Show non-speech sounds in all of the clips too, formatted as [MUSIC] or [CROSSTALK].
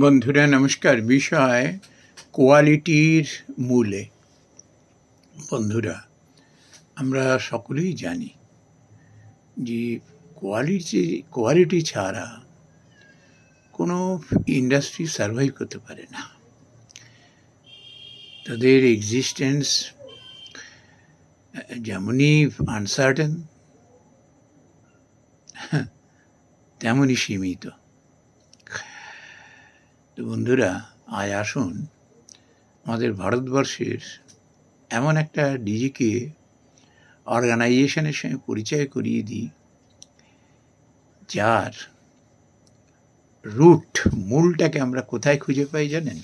বন্ধুরা, নমস্কার। বিষয় কোয়ালিটির মূলে। বন্ধুরা, আমরা সকলেই জানি যে কোয়ালিটি কোয়ালিটি ছাড়া কোনো ইন্ডাস্ট্রি সার্ভাইভ করতে পারে না। তাদের এক্সিস্টেন্স যেমনই আনসার্টেন তেমনই সীমিত। তো বন্ধুরা আজ আসুন। আমাদের ভারতবর্ষের এমন একটা ডিজিকে অর্গানাইজেশনের সঙ্গে পরিচয় করিয়ে দিই, যার রুট, মূলটাকে আমরা কোথায় খুঁজে পাই জানেন?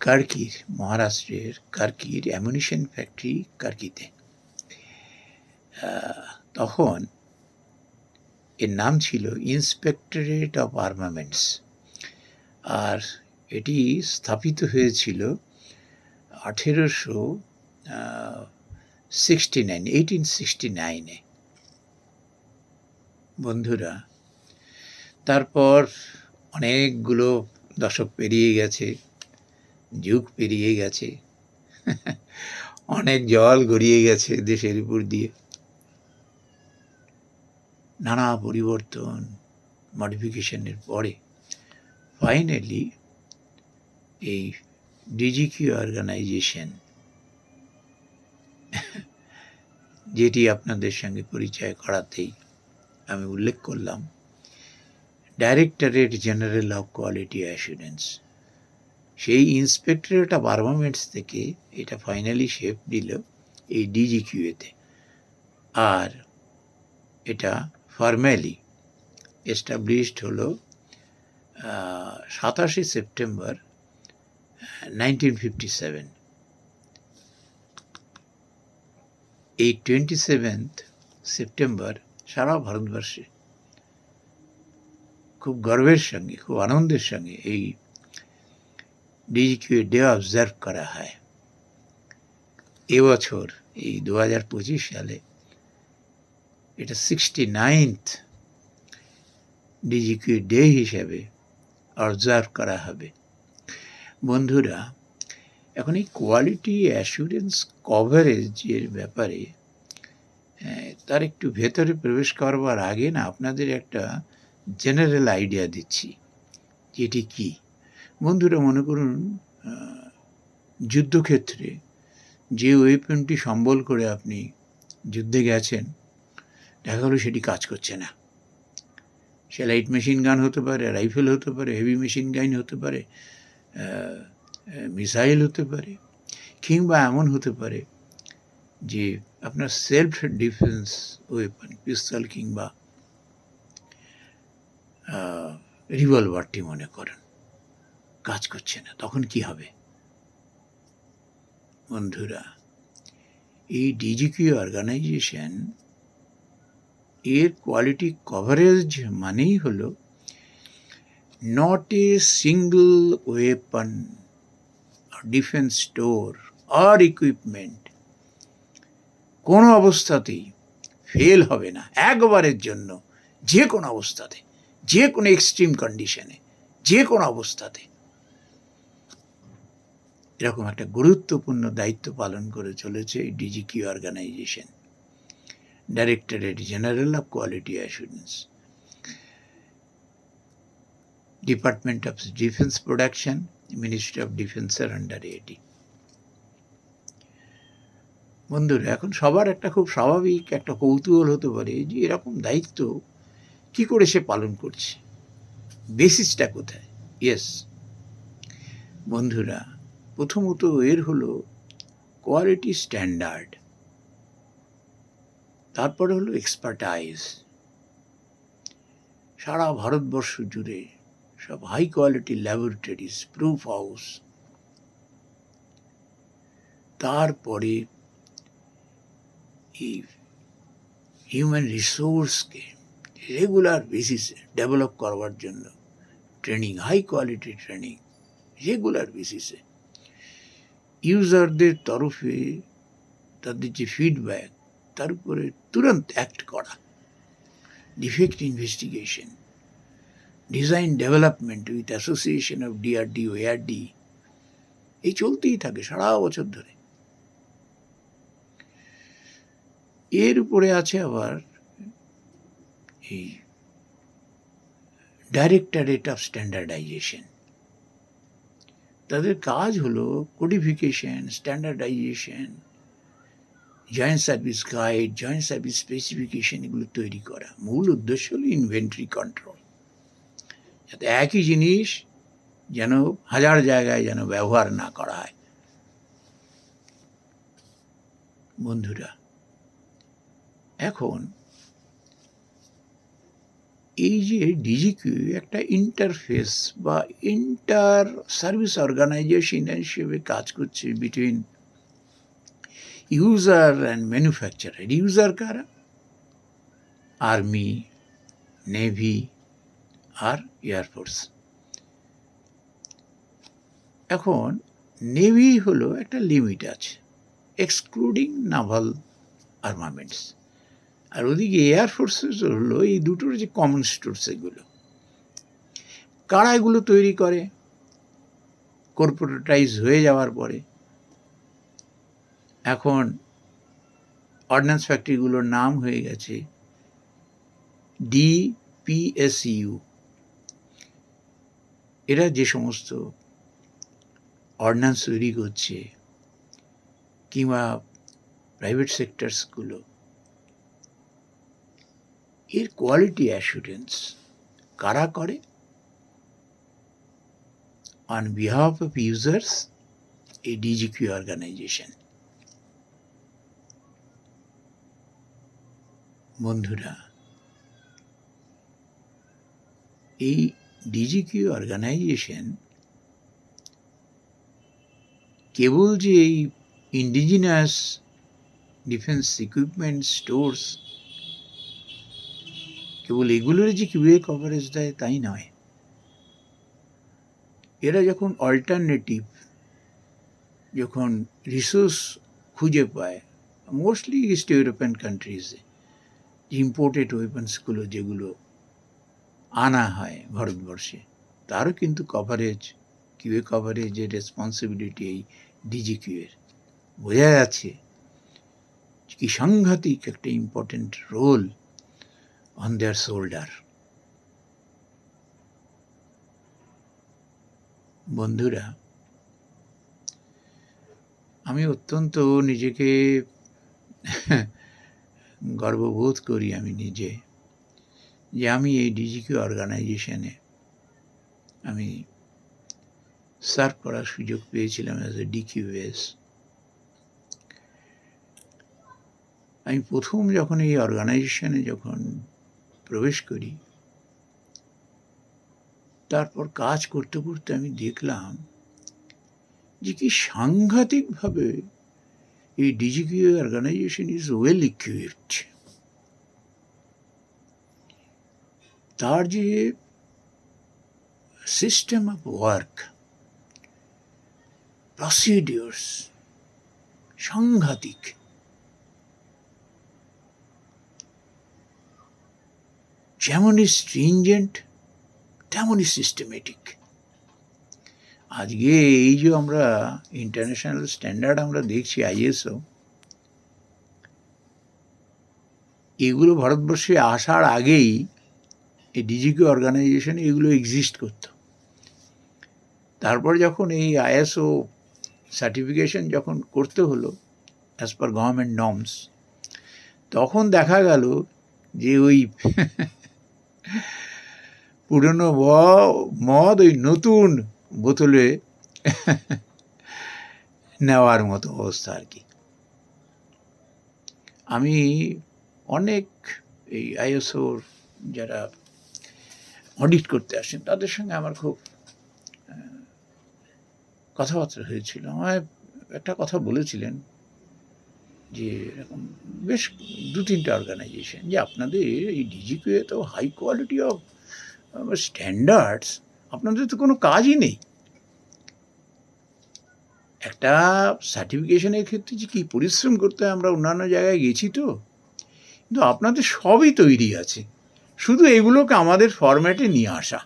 কার্কির, মহারাষ্ট্রের কার্কির অ্যামুনিশন ফ্যাক্টরি কার্কিতে। তখন এর নাম ছিল ইন্সপেক্টরেট অফ আর্মামেন্টস। আর এটি স্থাপিত হয়েছিল আঠেরোশো সিক্সটি নাইন এইটিন সিক্সটি নাইনে বন্ধুরা, তারপর অনেকগুলো দশক পেরিয়ে গেছে, যুগ পেরিয়ে গেছে, [LAUGHS] অনেক জল গড়িয়ে গেছে দেশের উপর দিয়ে। নানা পরিবর্তন মডিফিকেশনের পরে। ফাইনালি এই ডিজিকিউ অর্গানাইজেশন যেটি আপনাদের সঙ্গে পরিচয় করাতেই আমি উল্লেখ করলাম directorate general of quality assurance সেই ইন্সপেক্টরেট অফ আর্মামেন্টস থেকে এটা ফাইনালি শেপ দিল এই ডিজিকিউএতে আর এটা ফর্ম্যালি এস্টাবলিশড হলো সাতাশে সেপ্টেম্বর, নাইনটিন ফিফটি সেভেন। এই টোয়েন্টি সেভেন্থ সেপ্টেম্বর সারা ভারতবর্ষে খুব গর্বের সঙ্গে, খুব আনন্দের সঙ্গে এই ডিজিকিউ ডে অবজার্ভ করা হয়। এবছর এই দু হাজার পঁচিশ সালে এটা সিক্সটি নাইনথ ডিজিকিউ ডে হিসাবে অবজার্ভ করা হবে। বন্ধুরা, এখন এই কোয়ালিটি অ্যাসুরেন্স কভারেজের ব্যাপারে তার একটু ভেতরে প্রবেশ করবার আগে না আপনাদের একটা জেনারেল আইডিয়া দিচ্ছি। যেটি কি? বন্ধুরা, মনে করুন যুদ্ধক্ষেত্রে যে ওয়েপনটি সম্বল করে আপনি যুদ্ধে গেছেন, দেখা গেলো সেটি কাজ করছে না। সে লাইট মেশিন গান হতে পারে, রাইফেল হতে পারে, হেভি মেশিন গান হতে পারে মিসাইল হতে পারে, কিংবা এমন হতে পারে যে আপনার সেলফ ডিফেন্স ওয়েপন, পিস্তল কিংবা রিভলভারটি মনে করেন, কাজ করছে না, তখন কি হবে? বন্ধুরা, এই ডিজিকিউ অর্গানাইজেশন এর কোয়ালিটি কভারেজ মানেই হলো not a single weapon defence store R equipment কোনো অবস্থাতেই ফেল হবে না একবারের জন্য। যে কোনো অবস্থাতে, যে কোনো এক্সট্রিম কন্ডিশনে যে কোনো অবস্থাতে। এরকম একটা গুরুত্বপূর্ণ দায়িত্ব পালন করে চলেছে এই DGQ organisation directorate general of quality assurance department of defence production ministry of ডিফেন্সের আন্ডারে এটি বন্ধুরা, এখন সবার একটা খুব স্বাভাবিক একটা কৌতূহল হতে পারে যে এরকম দায়িত্ব কি করে সে পালন করছে? বেসিসটা কোথায়? ইয়েস বন্ধুরা, প্রথমত এর হলো কোয়ালিটি স্ট্যান্ডার্ড তারপরে হলো এক্সপার্টাইজ সারা ভারতবর্ষ জুড়ে সব high quality laboratories proof house তারপরে এই হিউম্যান রিসোর্সকে রেগুলার বেসিসে ডেভেলপ করবার জন্য training high quality training regular বেসিসে ইউজারদের তরফে তাদের যে ফিডব্যাক তার উপরে তুরন্ত অ্যাক্ট করা। Defect investigation design development with association of DRDO ARD এই চলতেই থাকে সারা বছর ধরে। এর উপরে আছে আবার এই ডাইরেক্টরেট অফ স্ট্যান্ডার্ডাইজেশন তাদের কাজ হলো codification standardisation joint service guide joint service specification এগুলো তৈরি করা। মূল উদ্দেশ্য হলো ইনভেন্টরি কন্ট্রোল যাতে একই জিনিস যেন হাজার জায়গায় যেন ব্যবহার না করা হয়। বন্ধুরা, এখন এই যে ডিজিকিউ একটা ইন্টারফেস বা ইন্টার সার্ভিস অর্গানাইজেশন হিসেবে কাজ করছে between user and manufacturer user কারা আর্মি নেভি আর এয়ারফোর্স এখন নেভি হলো একটা লিমিট আছে এক্সক্লুডিং নাভাল আর্মামেন্টস আর ওদিকে এয়ারফোর্সেস হলো এই দুটোর যে কমন স্টোর্স এগুলো। কারা এগুলো তৈরি করে? কর্পোরেটাইজ হয়ে যাওয়ার পরে। এখন অর্ডিন্যান্স ফ্যাক্টরিগুলোর নাম হয়ে গেছে ডিপিএসইউ এরা যে সমস্ত অর্ডিন্যান্স তৈরি করছে কিংবা প্রাইভেট সেক্টরসগুলো এর কোয়ালিটি অ্যাসুরেন্স কারা করে? অন বিহাফ অফ ইউজার্স এই ডিজিকিউ অর্গানাইজেশন বন্ধুরা, এই ডিজিকিউ অর্গানাইজেশন কেবল যে এই ইন্ডিজিনাস ডিফেন্স ইকুইপমেন্ট স্টোর্স কেবল এগুলোর যে কিউএ কভারেজ দেয় তাই নয়। এরা যখন অল্টারনেটিভ যখন রিসোর্স খুঁজে পায় মোস্টলি ইস্ট ইউরোপিয়ান কান্ট্রিজে ইম্পোর্টেড ওয়েপন্সগুলো যেগুলো আনা হয় ভারতবর্ষে, তারও কিন্তু কভারেজ কিউএ কভারেজের রেসপন্সিবিলিটি এই ডিজিকিউয়ের বোঝা যাচ্ছে কি সাংঘাতিক একটা important role on their shoulder বন্ধুরা, আমি অত্যন্ত নিজেকে গর্ববোধ করি আমি নিজে যে আমি এই ডিজিকিউ অর্গানাইজেশনে আমি সার্ভ করার সুযোগ পেয়েছিলাম অ্যাজ এ ডিকিউএস আমি প্রথম যখন এই অর্গানাইজেশনে যখন প্রবেশ করি, তারপর কাজ করতে করতে আমি দেখলাম যে কি সাংঘাতিকভাবে এই DGQ organisation is well equipped তার যে সিস্টেম অফ ওয়ার্ক প্রসিডিওর্স সাংঘাতিক যেমনই স্ট্রিনজেন্ট তেমনই সিস্টেমেটিক আজকে এই যে আমরা ইন্টারন্যাশনাল স্ট্যান্ডার্ড আমরা দেখছি আইএসও এগুলো ভারতবর্ষে আসার আগেই এই ডিজিকিউ অর্গানাইজেশনে এগুলো এক্সিস্ট করত। তারপর যখন এই আইএসও সার্টিফিকেশন যখন করতে হলো অ্যাজ পার গভর্নমেন্ট নর্মস তখন দেখা গেল যে ওই [LAUGHS] পুরনো মদ ওই নতুন বোতলে নেওয়ার মতো অবস্থা আর কি। আমি অনেক এই আইএসওর যারা অডিট করতে আসেন, তাদের সঙ্গে আমার খুব কথাবার্তা হয়েছিল। আমায় একটা কথা বলেছিলেন যে এরকম বেশ দু তিনটা অর্গানাইজেশন যে আপনাদের এই ডিজিপিএ তো হাই কোয়ালিটি অফ স্ট্যান্ডার্ডস আপনাদের তো কোনো কাজই নেই। একটা সার্টিফিকেশনের ক্ষেত্রে যে কী পরিশ্রম করতে হয়, আমরা অন্যান্য জায়গায় গেছি তো। কিন্তু আপনাদের সবই তৈরি আছে। শুধু এগুলোকে আমাদের ফরম্যাটে নিয়ে আসা।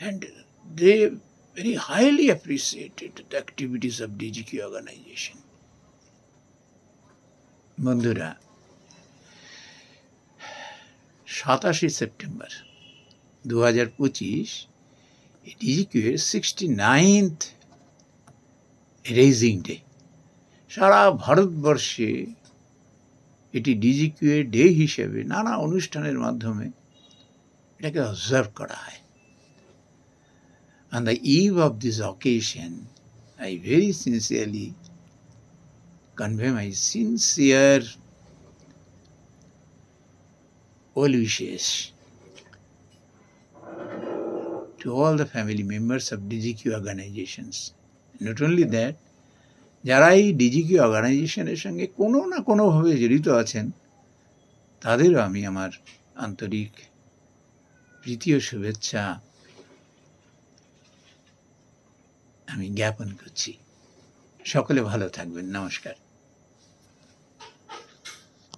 And they very highly appreciated the activities of DGQ organisation বন্ধুরা, সাতাশে সেপ্টেম্বর। দু হাজার পঁচিশ ডিজিকিউ এর সিক্সটি নাইনথ রেজিং ডে সারা ভারতবর্ষে এটি ডিজিকিউ এর ডে হিসেবে নানা অনুষ্ঠানের মাধ্যমে এটাকে অবজার্ভ করা হয়। On the eve of this occasion, I very sincerely convey my sincere well wishes to all the family members of DGQ organizations. Not only that, যারা এই ডিজিকিউ অর্গানাইজেশনের সঙ্গে কোনো না কোনোভাবে জড়িত আছেন তাদেরও আমি আমার আন্তরিক ও শুভেচ্ছা আমি জ্ঞাপন করছি। সকলে ভালো থাকবেন। নমস্কার।